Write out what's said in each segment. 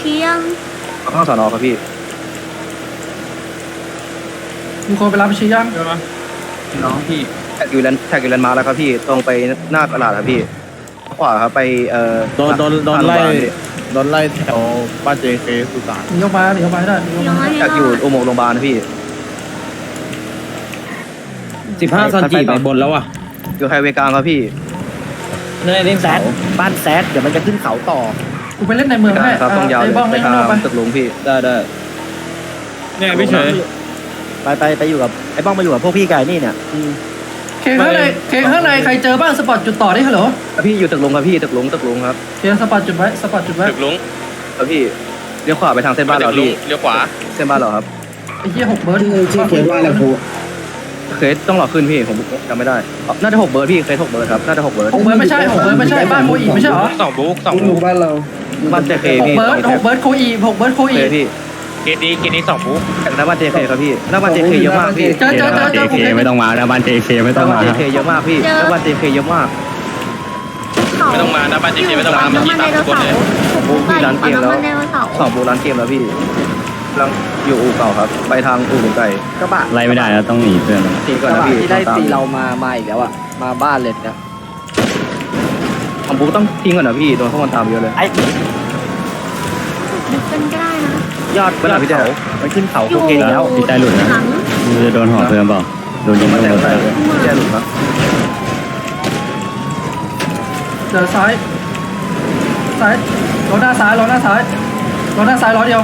ชี้ยังข้างสอนอครับพี่มีคนไปรับชี้ยังน้องพี่แท็กอยู่แลนแท็กอยู่แลนด์มาร์คแล้วครับพี่ตรงไปหน้าตลาดครับพี่ขวาครับไปเอ่อโดนโดนโดนทางไล่โรงพยาบาลพี่โดนไล่แถวบ้านเจเคสุสานหนีออกมาหนีออกมาให้ได้หนีออกยังมาไงแท็กอยู่อุโมงค์โรงพยาบาลนะพี่สิบห้าซันจีไปบนแล้วอะอยู่ไฮเวย์กลางครับพี่เนยเล่นแซเสาดบ้านแซดเดี๋ยวมันจะขึ้นเขาต่อ กูไปเล่นในเมืองให้ครับตรงยาวไอ้เลยบ้องไปเล่นทาข้างนอกไปงตึกลุงพี่ได้ได้เนี่ยพี่เฉยไปไปไปอยู่กับไอ้บ้องมาอยู่กับพวกพี่ไก่นี่เนี่ยเคข้างในเคข้างในใครเจอบ้างสปอตจุดต่อได้ฮัลโหลพี่อยู่ตึกลุงครับพี่ตึกลุงตึกลุงครับเคสปอตจุดไว้สปอตจุดไว้ตึกลุงครับพี่เลี้ยวขวาไปทางเส้นบ้านตึเรากลุงพี่เลี้ยวขวาเส้นบ้านเราครับไอ้เหี้ยหกเบิร์ดเคสต้องรอขึ้นพี่ผมจำไม่ได้อ๋อน่าจะหกเบิร์ดพี่เคสหกเบิร์ดครับน่าจะหกเบิร์ดหกเบิร์ดไม่ใช่หกเบิร์ดไม่ใช่บ้านโคอีไม่ใช่เหรอสองบุ๊กสองบุ๊กบ้านเจเคหกพี่เบิร์ดหกเบิร์ดโคอีหกเบิร์ดโคเคอีพี่เกตนี้เกตนี้สองบุ๊กจากหน้าบ้านเจเคครับพี่หน้าบ้านเจเคเยอะมากพี่เจอเจอเจอเจอผมเล่นไม่ต้องมานะบ้านเจเคไม่หต้อน้างบ้านมาเจเคเยอะมากพี่หน้าบ้านเจเคเยอะมากเขาไม่ต้องมานะบ้านเจเจไม่ต้องมาอยู่มาปั๊ที่มตามน้ำมันทุกคนเลยไดโนเสาร์ผมไปปั๊มน้ำมันไดโนเสาร์สองโบราณเกมแล้วพี่กำ ลังอยู่อู่เก่าครับ ไปทางอู่ลุงไก่กระบะไล่ไม่ได้แล้วต้องหนีเพื่อนตีกก่อนระนะบะพี่ที่ไล่ตามตีเรามามาอีกแล้วอะมาบ้านเลยเนี่ยของบุ๊กต้องทิ้งก่อนนะพี่โดนพวกมันตามเยอะเลยไอ้นึกกันก็ได้นะยอดเวลาพี่ยอดแจ๊เขามันขึ้นเขาอโอยู่เคแล้วพี่ใจหลุดนะหลังมึงจะโดนห่อเพื่อนเปล่าโดนยิงมาโดแต่นใส่ใส่แย่หลุดนะเดี๋ยวซ้ายซ้ายรถหน้าซ้ายรถหน้าซ้ายรถหน้าซ้ายล้อเดียว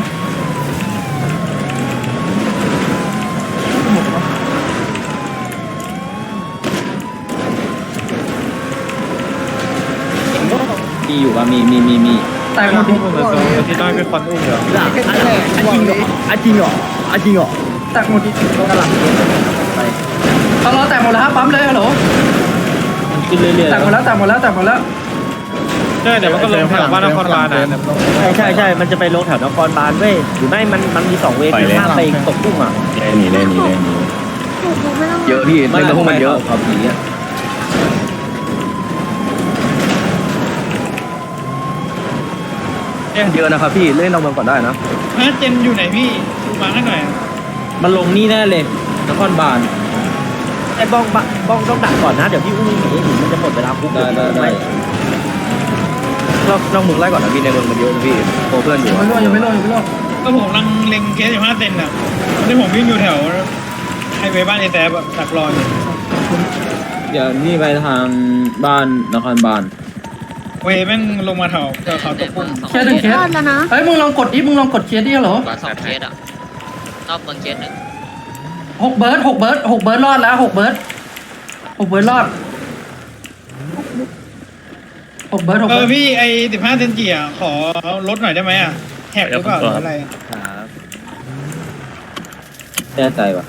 อยู่ป่ะมีมีมีมีแตกหมดดิที่ได้เป็นคนอุ้มเหรออันจริงเหรออันจริงเหรออันจริงเหรอแตกหมดดิตลอดแตกหมดแล้วครับปั๊มเลยฮัลโหลมันขึ้นเรื่อยๆแตกหมดแล้วแตกหมดแล้วแตกหมดแล้วใช่เดี๋ยวมันก็ลงแถวบ้านนครบาลนะใช่ใช่ใช่มันจะไปลงแถวนครบาลเว้ยหรือไม่มันมันมีสองเวทีข้ามไปตกกุ้งอะหนีเลยหนีเลยหนีถูกไม่ต้องเยอะพี่เล่นกับพวกมันเยอะครับอย่าง เงี้ยเยอะนะครับพี่เล่นเราเมืองก่อนได้นะแม่เจนอยู่ไหนพี่ดูมาให้หน่อยมันลงนี่แน่เลยนครบาล ไอ้บ้องบ้องบ้องต้องดักก่อนนะ เดี๋ยวพี่อุ้มหนีหนีมันจะหมดเวลาคุกได้ได้ได้ เราเราเมืองไล่ก่อนนะพี่ในเมืองมันเยอะนะพี่โคเพื่อนอยู่ยังไม่รอดยังไม่รอดยังไม่รอดก็ผมกำลังเล็งเคสอยู่ห้าเซนอะที่ผมวิ่งอยู่แถวไฮเวย์บ้านไอแซบอะดักรออยู่เดี๋ยวนี่ไปทางบ้านนครบาล เวย์แม่งลงมาแถวแถวเขาตกกุ้งเคสหนึ่งเคสรอดแล้วนะเฮ้ยมึงลองกดดิมึงลองกดเคสดิฮัลโหลกว่าสองเคสอะนอกเมืองเคสหนึ่งหกเบิร์ดหกเบิร์ดหกเบิร์ดรอดแล้วหกเบิร์ดหกเบิร์ดรอดหกเบิร์ดหกเอเบิอร์ดพี่ไอสิบห้าเซนจีอะขอลดหน่อยได้ไหมอะแหกหรือเปล่าหรืออะไรแน่ใจป่ะ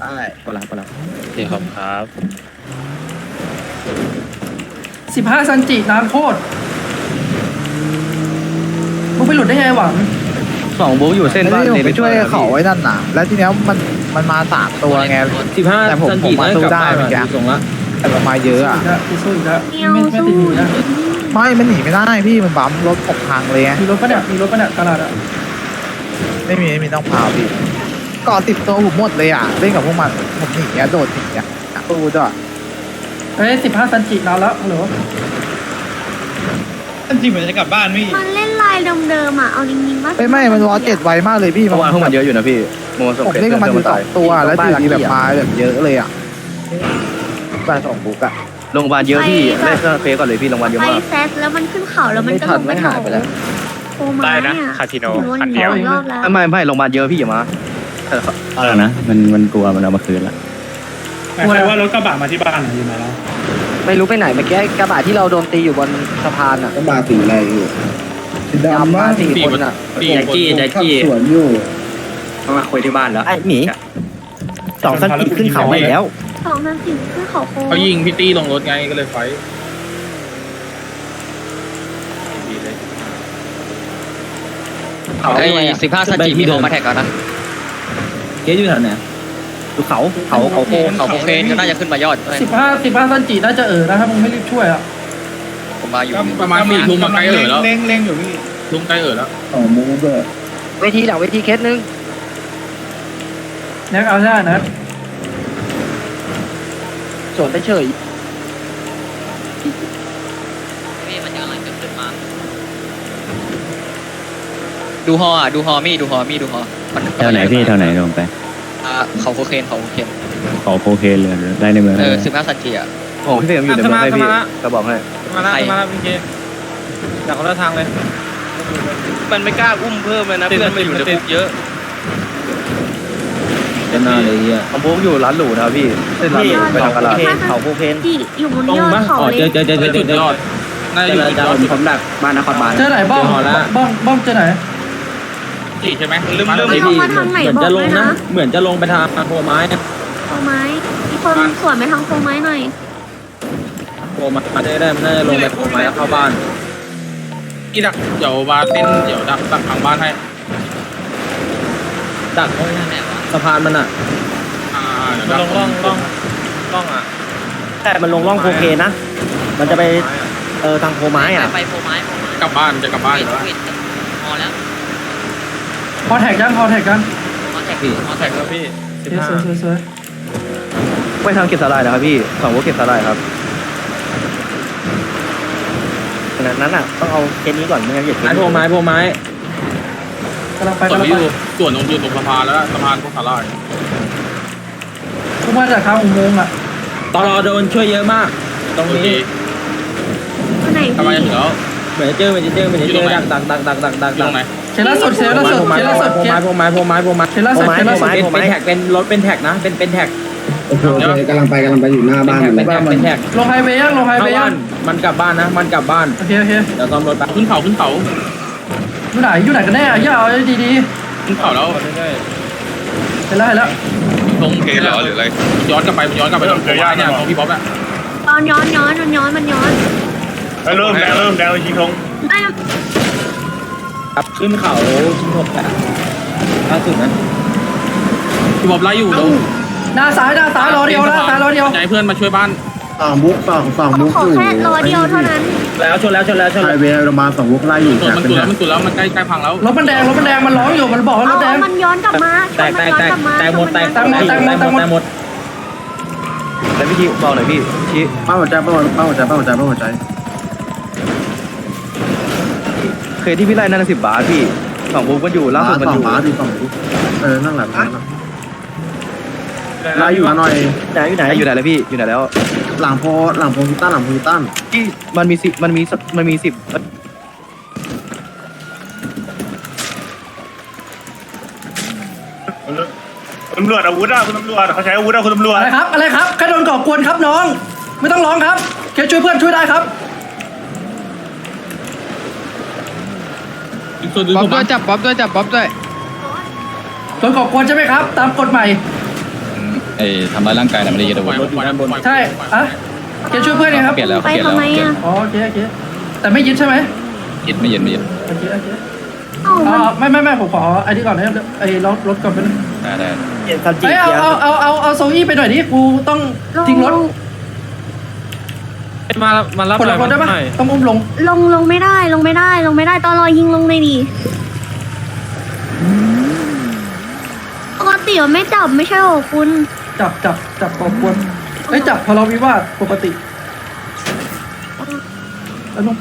ครับได้ปะละปะละโอเคครับครับสิบห้าซันจิน้ำโคตรมึงไปหลุดได้ไงหวังสองบุ๊กอยู่เส้นบ้านผมเดไปวิดช่วยนะพี่เขาไว้นั่นน่ะ แล้วทีเนี้ยมันมันมาสามตัวไงสิบห้าแต่ผมซันจีผมมาได้สู้กลับได้บ้านเมื่อกี้อะส่งละแต่มันมาเยอะอะอีกแล้วอีสู้อีกแล้วเดียวไม่ไม่สู้ติดหนีนะไม่มันหนีไม่ได้พี่มันบัมรถตกทางเลยไงมีรถปะเนี่ยมีรถปะเนี่ยกระดาษอะไม่มีไม่มีต้องพาวพี่ ก่อติดตัวผมหมดเลยอะเล่นกับพวกมันผมหนีอะโดดหนีอะตู้ด้วยเฮ้ยสิบห้าซันจินานแล้วฮัลโหลเซนจีเหมือนจะกลับบ้านพี่มันเล่นลายเดิมๆอะ เอาจริงๆว่าไม่ไม่มันวอเจ็ดไวมากเลยพี่เมื่อวานพวกมันเยอะอยู่นะพี่เมื่อวานส่งผมเคสเล่นกับมันอเพื่อนยู่สตาอยงตัวแล้วอยู่ดีแบบมาแบบเยอะเลยอะบ้านสองบุกอะโรงพยาบาลเยอะพี่เล่นเครื่องเคสก่อนเลยพี่โรงพยาบาลเยอะไปมากแซดแล้วมันขึ้นเขาแล้วมันก็ลงไปหายไปแล้ว โอมาได้นะเนี่ยคาสิโนโดนคันหเดียว รอบแล้วไม่ไม่ไม่โรงพยาบาลเยอะพี่อย่ามา เออเอาละนะมันมันกลัวมันเอามาคืนละหมายความว่ารถกระบะมาที่บ้านอยู่ไหนแล้วไม่รู้ไปไหนเมื่อกี้กระบะที่เราโดนตีอยู่บนสะพานอะกระบะสีอะไรอยู่ดำมาสี่คนอะปีแจ็คกี้แจ็คกี้มาคุยที่บ้านแล้วไอ้หมีสองสันติขึ้นเขาไปแล้ว สองซันจิขึ้นเขาโค้งเขายิงพี่ตี้ลงรถไงก็เลยไฟไอ้สิบห้าสันจีพี่โทรมาแท็กก่อนนะ เกสอยู่แถวไหนรอยู่เขาเขาเขาโค้งเขาโอเคก็น่าจะขึ้นมายอดด้วยสิบห้าสิบห้าซันจิน่าจะเออนะถ้ามึงไม่รีบช่วยอะผมมาอยู่ประมาณสี่ทุ่มมาใกล้เออแล้วเล่งเล่งอยู่พี่ทุ่มใกล้เออแล้วเวทีหลังเวทีเคสนึงแน็กเอาได้นะสวนไปเฉยพี่มันจะกำลังจะขึ้นมาดูฮออะดูฮอมี่ดูฮอมี่ดูฮอ มันแถวไหนพี่แถวไหนลงไปอ่าเขาโคเคนเขาโคเคนขอโคเคนเลยได้ในเมืองเออเลยสิบห้าสันจีอะโอ้พี่เฟรมอยู่ในเมืองให้พี่กระบอกให้มาแล้วมาแล้วพี่เจจากคนละทางเลย มันไม่กล้าอุ้มเพิ่มเลยนะเพื่อนมาอยู่ในคุกเยอะเต็มหน้าเลยเฮียของพวกอยู่ร้านหรูนะครับพี่เส้นร้านหรูไปทางตลาดเขาโคเคนที่อยู่บนตรงยอดปะเขาอ๋อเลเจอยเจอเจอเจอเจอเจอน่าจะอยู่จุดยอดผมดักบ้านนครบาลเจอไหนบ้องเจอหอละบ้องบ้องเจอไหน สี่ใช่ไหมลืมมันลืมลงมาทางไหนเหมือนบอกจะลด้วงยนะนะ เหมือนจะลงไปทางโพไม้โคไม้มีคนสวนไปทางโคไม้หน่อยโพไม้ได้ได้มันน่าจะลงไปโพไม้แล้วเข้าบ้านอีดักเดี๋ยวมาเต้นเดี๋ยวดักดักทางบ้านให้ดักสะพานมันอะอ่าเดี๋ยวดักลงล่องล่องล่องอะแต่มันลงร่องโคเคนนะ มันจะไปเออทางโพไม้อะไปโพไม้โพไม้กลับบ้านจะกลับบ้านปิอดยู่แล้วปิดฮอแล้ว พอแท็กยังพอแท็กยังฮอแท็กฮอแท็กแล้วพี่สวยสวยสวยสวยไปทางเก็บสาลายนะครับพี่สองพวกเก็บสาลายครับขนาดนั้นอะต้องเอาเคสนี้ก่อนไม่งั้นอย่าไม้โพไม้โพไม้กำลังไปส่วนกำลังที่ไปอยู่ส่วนตรงอยู่ตรงสะพานแล้วสะพานพวกสาลายกูมาจากทางอุโมงค์อะตลอโดนช่วยเยอะมาก ตรงโอเคนี้ที่ไหนกำลังจะถึงแล้ว เหมือนจะเจอเหมือนจะเจอเหมือนจะเจอดักดักดักดักดักดักอยู่ตดัรกงไหนเค สล่าสุดเคสล่าสุดโพไม้เคสล่าสุดโพเคไม้สโพไม้โพไม้โพไม้เคสล่าสุดเคสล่าสุดเป็นเป็นแท็กเป็นรถเป็นแท็กนะเป็นเป็นแท็กโอเคโอเคกำลังไปกำลังไปอยู่หน้าเป็นบ้านแท็กเป็นแท็กเป็นแท็กลงไฮเวย์ยังลงไฮเข้าเวย์ยับ้างนมันกลับบ้านนะ มันกลับบ้านโอเคโอเคเดี๋ยวซ่อมรถไปขึ้นเขาขึ้นเขาอยู่ไหนอยู่ไหนกันแน่อย่าเอาดีดีขึ้นเขาแล้วๆเห็นแล้วเห็นแล้วตรงเกเหรอหรืออะไรย้อนกลับไปย้อนกลับไปตรงโพไม้เนี่ยตรงพี่บ๊อบอะย้อนย้อนย้อนมันย้อนมันย้อนเริ่มแล้วเริ่มแล้วชิงทงไอ้ ครับขึ้นเขาชิ้นหกแปดล่าสุดนะพี่บ๊อบไล่อยู่ตรงหน้าซ้ายหน้าซ้ายรอเดียวหน้าซ้ายรอเดียวใจเพื่อนมาช่วยบ้านฝั่งมุกฝั่งฝั่งมุกขอแค่รอเดียวเท่านั้นแล้วชนแล้วชนแล้วชนไฮแล้วเวย์ประมาณฝั่งมุกไล่อยู่ส่วนมันตุนแล้วมันตุนแล้วมันใกล้ใกล้พังแล้วรถมันแดงรถมันแดงมันร้องอยู่มันบอกว่ารเอาถแดง มันย้อนกลับมาชแตนกมัแตนกย้อนแตกกลับมาแตกหมดแตกแตกหมดแตกหมดแตกหมดแตกหมดแล้วพี่ทีบอกหน่อยพี่ชี้ป้าหัวใจป้าหัวป้าหัวใจป้าหัวใจป้าหัวใจ เคยที่พี่ไล่นั่นสิบบาทพี่สองพวกมันอยู่ล่าสุดมันสอองยู่บาทดีสองเออนั่งหลังนั่งหลังไล่อยู่หน่อย ไหนอยู่ไหนไหนอยู่ไหนแล้วพี่อยู่ไหนแล้วหลังโพหลังโพพิต้าหลังโพพิต้าที่มันมีสิบมันมีสักมันมีสิบตำรวจอาวุธอะคุณตำรวจเขาใช้อาวุธอะคุณตำรวจอะไรครับอะไรครับใครโดนก่อกวนครับน้อง ไม่ต้องร้องครับเคสช่วยเพื่อนช่วยได้ครับ ดึง ส่วนดึงส่วนบ้านจับป๊อปด้วยจับป๊อปด้วยโดนก่อกวนใช่ไหมครับ ตามกฎใหม่เอ้ทำร้ายร่างกายนะไม่ได้ยึดอาวุธรถอยู่ด้านบนใช่อะเคสช่วยเพื่อนไงครับเปลี่ยนแล้วไปทำไมอะอ๋อโอเคโอเคแต่ไม่ยึดใช่ไหมยึดไม่ยึดไม่ยึดโอเคโอเคเอ้าอ๋อมันไม่ไม่ไม่ผมขอไอ้นี่ก่อนนะไอ้รถรถก่อนเป็นงได้ได้เปลี่ยนซันจิเอ้ยเอาเกียร์เอาเอาเอาเอาโซอี้ไปหน่อยดิกูต้องทิ้งรถ มามารับกดลงรถได้ปะต้องอุ้มลงลงลงไม่ได้ลงไม่ได้ลงไม่ได้ตอนรอยิงลงเลยดิปกติมันไม่จับไม่ใช่หรอคุณ จับจับจับก่อกวนเอ้ยจับทะเลาะวิวาทปกติแล้วนุ่ม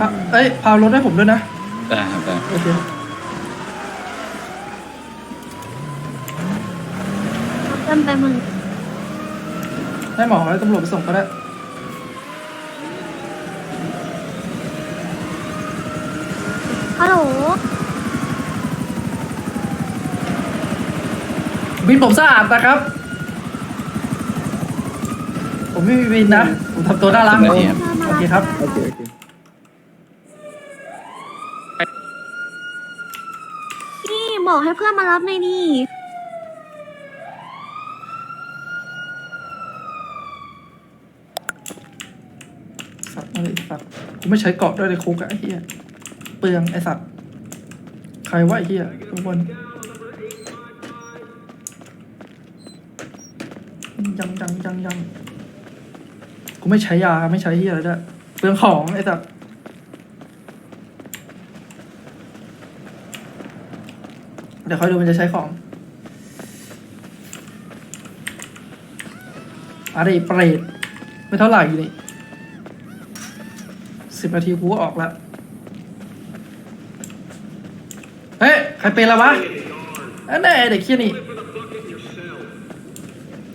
อะเอ้ยพารถให้ผมด้วยนะ ได้ครับได้ โอเค เอาเพื่อนไปมึงให้หมอให้ตำรวจไปส่งก็ได้ ฮัลโหลบินผมสะอาดนะครับ ผมไม่มีบินนะ ผมทำตัวน่ารักสิบนาทีครับโอเคครับ โอเคโอเคพี่บอกให้เพื่อนมารับหน่อยดิ สับอะไรสับ กูไม่ใช้เกาะด้วยในคุกอะไอ้เหี้ยเปลืองไอ้สัตว์ใครวะไอ้เหี้ยทุกคนยังยังยังยังกูไม่ใช้ยาไม่ใช้เหี้ยอะไรด้วยเปลืองของไอ้สัตว์เดี๋ยวคอยดูมันจะใช้ของอะไรเปรตไม่เท่าไหร่นี่ สิบนาทีกูก็ออกละ เฮ้ย ใครเป็นละววะอันแน่เด็กเคี้ยนี่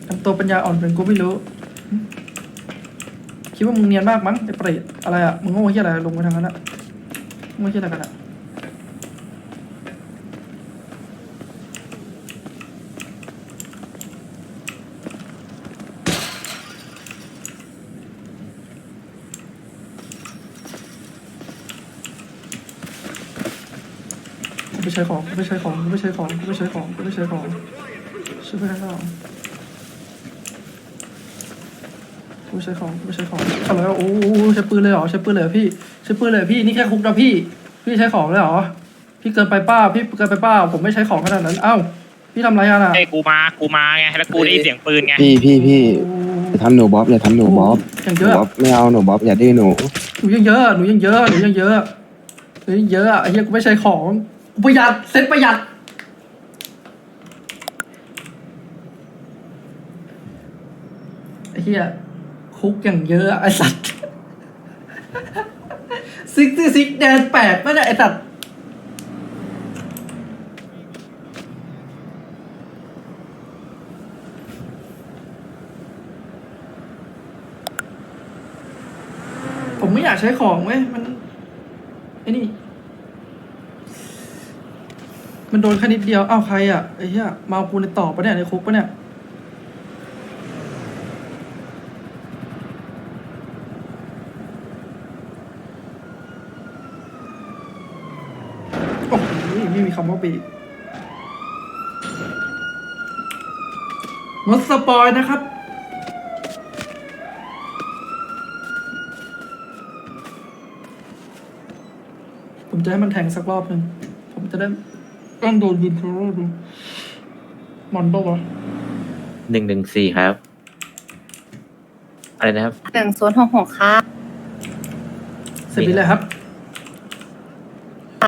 ทำตัวปัญญาอ่อนเป็นกูไม่รู้ คิดว่ามึงเนียนมากมั้งไอ้เปรตอะไรอะ มึงโง่เฮี้ยอะไรลงไปทางนั้นอะโง่เฮี้ยอะไรกันอะ ไม่ใช้ของกูไม่ใช้ของกูไม่ใช้ของกูไม่ใช้ของกูไม่ใช้ของช่วยไม่ได้หรอกกูไม่ใช้ของกูไม่ใช้ของอะไรวะโอ้โหใช้ปืนเลยเหรอใช้ปืนเลยเหรอพี่ใช้ปืนเลยเหรอพี่นี่แค่คุกนะพี่ พี่ใช้ของเลยเหรอพี่เกินไปเป้าพี่เกินไปเป้าผมไม่ใช้ของขนาดนั้นเอ้าพี่ทำไรกันอะไอ้กูมากูมาไงแล้วกูได้ยินเสียงปืนไงพี่พี่พี่โอ้อย่าทำหนูบ๊อบอย่าทำหนูบ๊อบอย่างหเยนูอะบ๊อบไม่เอาหนูบ๊อบอย่าดื้อหนูหนูยังเยอะหนูยังเยอะหนูยังเยอะหนูยังเยอะอะไอ้เหี้ยกูไม่ใช้ของกู ประหยัดเซ็ตประหยัด ไอ้เหี้ยคุกอย่างเยอะไอ้สัตว์ซิกซิกแดนแปดไม่ได้ไอ้สัตว์ผมไม่อยากใช้ของเว้ย มัน ไอ้นี่ มันโดนแค่นิดเดียว อ้าวใครอะไอ้เหี้ยมาเอากูในต่อปะเนี่ยในคุกปะเนี่ย โอ้โหไม่มีคำว่าบีบงดสปอยนะครับ ผมจะให้มันแทงสักรอบหนึ่ง ผมจะได้ ต้องโดนยินทุกรอบดูมันปะวะหนึ่งหนึ่งสี่ครับ อะไรนะครับหนึ่งศูนย์หกหกค่ะเสร็จไปเลยครับ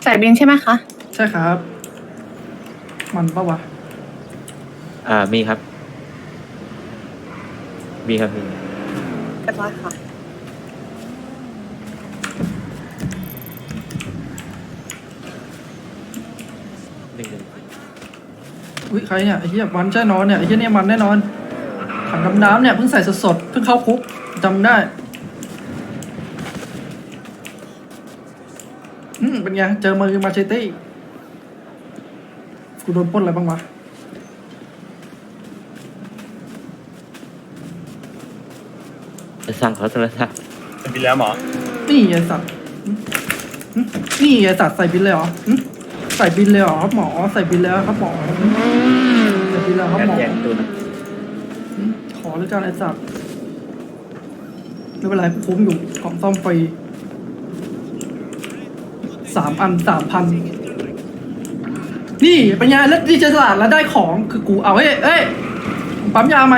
ใส่บินใช่ไหมคะใช่ครับ มันปะวะอ่ามีครับ มีครับมี เรียบร้อยค่ะ หนึ่งหนึ่ง อุ้ยใครเนี่ยไอ้เหี้ยมันแน่นอนเนี่ยไอ้เหี้ยเนี่ยมันแน่นอนถังดำน้ำเนี่ยเพิ่งใส่สดๆเพิ่งเข้าคุกจำได้อืมเป็นไงเจอมือมาเชตี้กูโดนปล้นอะไรบ้างวะจะสั่งเขาโทรศัพท์เป็นไปแล้วหมอ นี่ไอ้สัตว์หึหึนี่ไอ้สัตว์ใส่บินเลยเหรอหึใส่บินเลยเหรอครับหมอใส่บินแล้วครับหมอหึใส่บินแล้วครับหมอหึขอหรือการไอ้สัตว์ไม่เป็นไรคุ้มอยู่ของซ่อมฟรีสามอันสามพันนี่เป็นไงแล้วดีเจสลาดแล้วได้ของคือกูเอาเอ้ยเอ้ยปั๊มยาไหม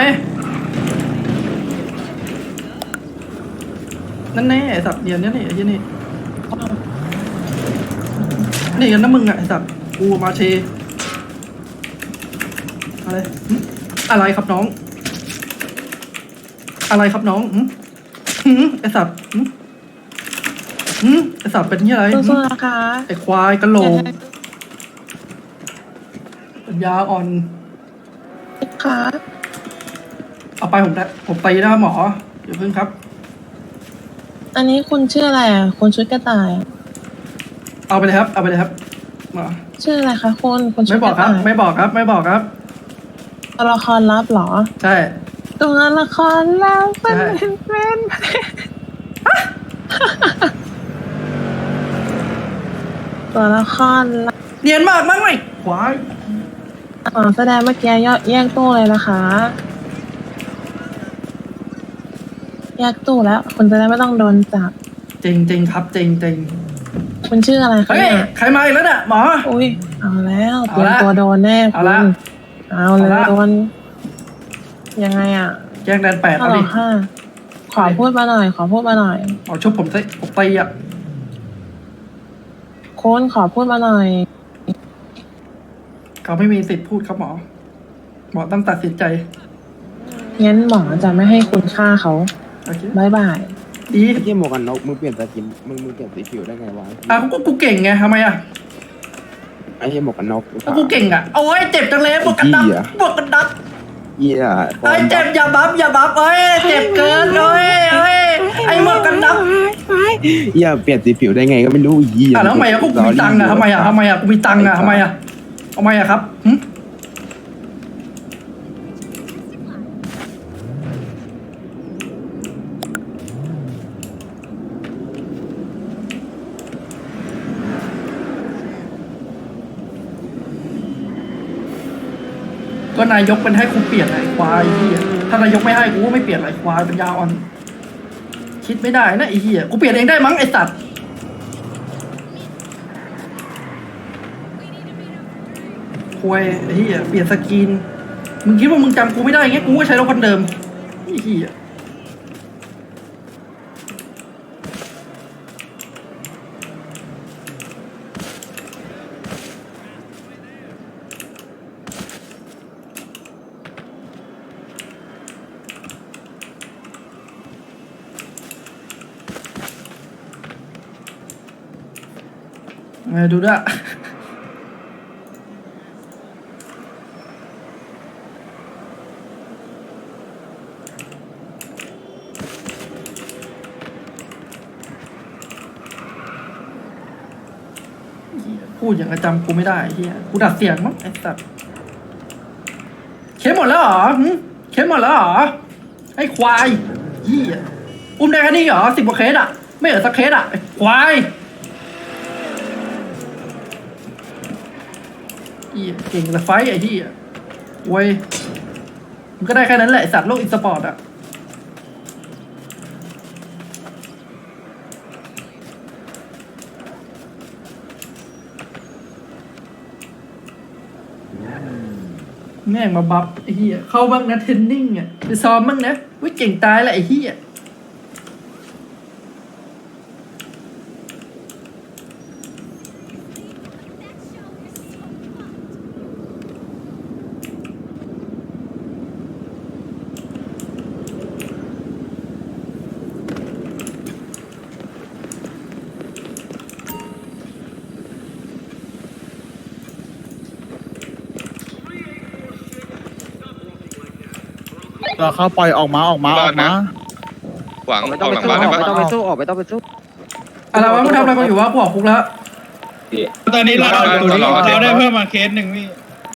นั่นแน่ไอ้สัตว์เนียนเนี่ยนี่ไอ้เหี้ยนี่ นี่กันนะมึงอะไอ้สัตว์กูมาเช อะไรหึอะไรครับน้อง อะไรครับน้องหึหึไอสัตว์หึหึไอสัตว์เป็นที่อะไรหึสู้ๆนะคะไอควายกะโหลกปัญญาอ่อน ค่ะเอาไปผมได้ผมตีนะหมออย่าพึ่งครับ อันนี้คุณชื่ออะไรอะคุณชุดกระต่ายอะ เอาไปเลยครับ เอาไปเลยครับหมอชื่ออะไรคะคุณคุณชุไม่ดบอกกระครับต่ายไม่บอกครับ ไม่บอกครับ ตัวละครลับเหรอ ใช่ ตัวละครลับมันใช่เป็นเป็นตัวละครลับเนียนมากมั้งไหมควายอ๋อแสดงเมื่อกี้ยอดแยกตู้เลยนะคะ แยกตู้แล้วคุณจะได้ไม่ต้องโดนจับจริงจริงครับจริงจริง คุณชื่ออะไรคะเฮ้ย เนี่ยใครมาอีกแล้วเนี่ยหมอ อุ้ยเอาแล้วเตเอารียมละตัวโดนแน่เอาคุณละเอาเลยเอาละ โดนยังไงอะแยกแดนแปดฮัลเอาโหลดิค่ะขอพูดมาหน่อย ขอพูดมาหน่อยหมอชุบผมตีผมตีอะคุณขอพูดมาหน่อย เขาไม่มีสิทธิ์พูดครับหมอ หมอต้องตัดสินใจงั้นหมอจะไม่ให้คุณฆ่าเขาโอเคบายบาย ดีไอ้ที่หมวกกันน็อกมึงเปลี่ยนสกินมึงมึงเปลี่ยนสีผิวได้ไงวะอะกูกูเก่งไงทำไมอะไอ้ที่หมวกกันน็อกก็กูเก่งอะโอ้ยเจ็บจังเลยบวกกันดักเหี้ยบวกกันดักเหี้ยเอ้ยเจ็บอย่าบัฟอย่าบัฟเอ้ยเจ็บเกินเอ้ยเอ้ยไอ้บวกกันดักเหี้ยเปลี่ยนสีผิวได้ไงก็ไม่รู้เหี้ยอะแล้วทำไมอะกูมีตังค์อะทำไมอะทำไมอะกูมีตังค์อะทำไมอะทำไมอะครับหึ ก็นายกเป็นให้กูเปลี่ยนไอ้ควายเฮียถ้านายกไม่ให้กูก็ไม่เปลี่ยนไอ้ควายเป็นยาอ่อน คิดไม่ได้นะไอ้เฮียกูเปลี่ยนเองได้มั้งไอ้สัตว์ควยไอ้เหี้ยเปลี่ยนสกินมึงคิดว่ามึงจำกูไม่ได้ไงกูก็ใช้รถคันเดิมไอ้เหี้ย ดูด้วยเฮียพูดอย่างกระจำกูไม่ได้เฮียกูดัดเสียงมั้งไอ้สัตว์เคสหมดแล้วเหรอหึเคสหมดแล้วเหรอ ไอ้ควายเฮียอุ้มได้แค่นี้เหรอสิบกว่าเคสอะ ไม่เหลือสักเคสอะ ควาย เฮีเก่งแต่ไฟไอ้เฮียเว้ยมันก็ได้แค่นั้นแหละสัตว์โลกอีสปอร์ตอะแม่งมาบัฟไอ้เหี้ยเข้าบ้างนะเทรนนิ่งอะไปซ้อมบ้างนะวิเก่งตายแหละไอ้เหี้ย เราเข้าปล่อยออกมาออกมาออกมา หวังไม่อต้อองกไปหลังสู้บ้านอได้อกปะไม่ต้องไปสู้ออกไม่ต้องไปสู้อะไรวะมึงทำอะไรกันอยู่วะกูออกคุกแล้ว ตอนนี้เรารอรอรอเราได้เพิ่มมาเคสหนึ่งพี่